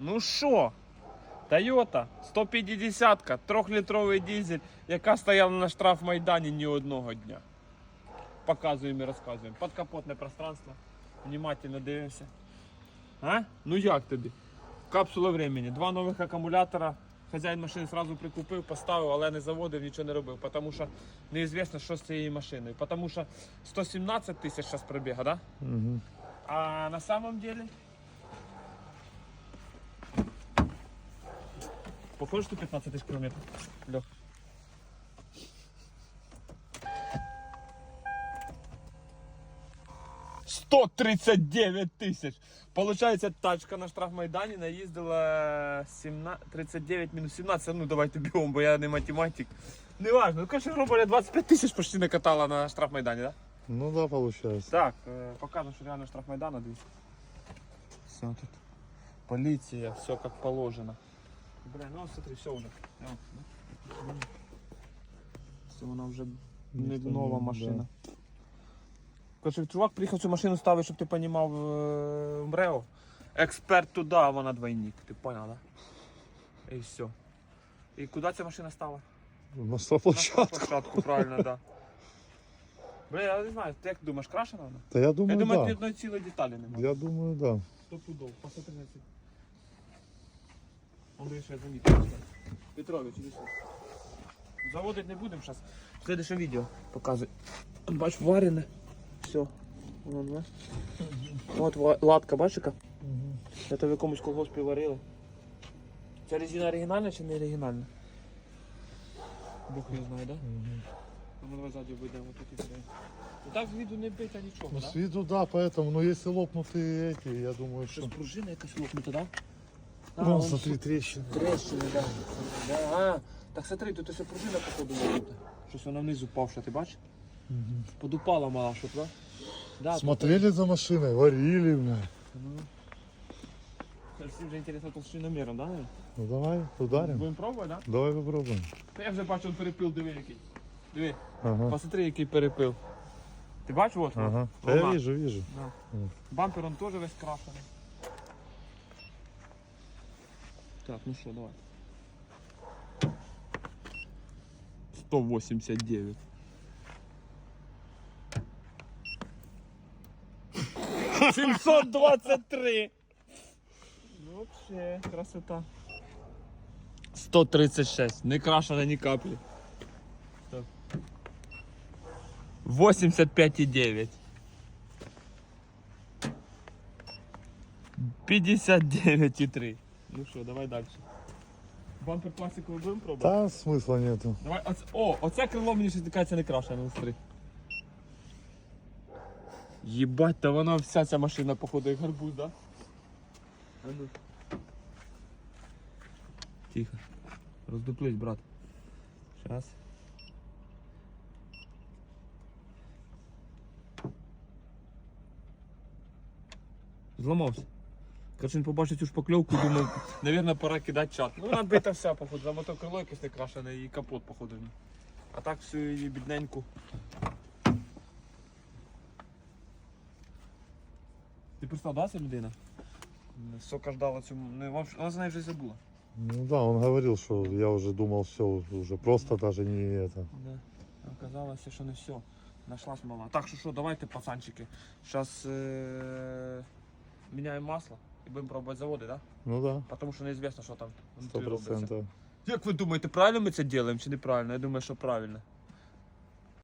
Ну що? Toyota 150-ка, 3-літровий дизель, яка стояла на штрафмайдані ні одного дня. Показуємо і розказуємо. Подкапотне пространство. Внимательно дивимося. А? Ну як тобі? Капсула времени. Два нових акумулятора. Хазяїн машини одразу прикупив, поставив, але не заводив, нічого не робив. Тому що неізвісно, що з цією машиною. Тому що 117 тисяч зараз пробіга, да? Угу. А на самом деле... Похоже, что 15 тысяч километров. Лех. Сто тридцать девять тысяч. Получается, тачка на штрафмайдані наїздила 17, 39 мінус 17. Ну давайте бігом, бо я не математик. Неважно. Ну, короче, грубо говоря, 25 тисяч почти накатала на штрафмайдані, да? Ну да, получается. Так, е, покажу, що реально штраф Майдана, дивіться. Все тут. Поліція, все як положено. Бля, ну смотри, все уже. Все, вона вже не Ніхто нова машина. Короче, чувак приїхав цю машину ставити, щоб ти розумів, в МРЕО. Експерт туди, а вона двойник. Ти понял, да? І все. І куди ця машина стала? На На площадку. правильно, да. Бля, я не знаю, ти як думаєш, крашена вона? Да я Я думаю, думаю, ні да. одної цілої деталі немає. Я думаю, да. Сто пудов. Посмотри на ці. Он дивись, що я замітив. Петрович, іди сюди. Заводить не будемо зараз. Следующее відео показуй. От бач, варене. Все. Вон, бач. От ва- латка, бачиш яка? Це в якомусь колгоспі варили. Ця резина оригінальна чи не оригінальна? Бог не знає, да? Ну, давай ззаді вийдемо тут і все. Ну так з віду не бита нічого, Ну, да? с виду да, поэтому, но если лопнутые эти, я думаю, Щось что... пружина якась лопнута, да? А, Вон, смотри, трещины. Трещини, да. да. А, так смотри, тут ось пружина походу лопнута. Щось вона вниз упавша, ти бачиш? Мгм. Подупала мала, що да? Да, Смотрели за машиной, варили, бля. Ну. Це всім вже інтересно толщиноміром, да? наверное? Ну давай, ударим. Будемо пробувати, да? Давай попробуем. Та я вже бачу перепил, диви який. Диви, Ага. посмотри, який перепил. Ти бачиш, от? Ага. Да я вижу, вижу. Да. Бампер он теж весь крашений. Так, ну що, давай. 189. Сімсот двадцять три. Ну, Вообще, красота. 136. Не крашена ні каплі. Так. 85,9. 59,3. Ну що, давай далі. Бампер пластиковий будемо пробувати? Да, смысла нету. Давай, оце, о, оце крило мені ще тикається не краще, ну смотри. Єбать, та вона вся ця машина, походу, як гарбуз, да? А ну. Тихо. Роздуплись, брат. Сейчас. Зламався. Короче, він побачив цю шпакльовку, думав, навірно, пора кидати чат. Ну, вона бита вся, походу, за мотокрило якесь не крашене і капот, походу. А так всю її бідненьку. Ти представ, да, ця людина? Сока ждала цю. Не, вона вона за нею вже забула. Ну да, он говорил, что я уже думал, все, уже просто даже не это. Да. Оказалося, що не все. Нашлась мала. Так що що, давайте, пацанчики. Зараз е- міняємо масло і будемо пробувати заводи, так? Ну да, Потому Тому що неізвісно, що там сто внутрі робиться. процентов. Як ви думаєте, правильно ми це робимо чи неправильно? Я думаю, що правильно.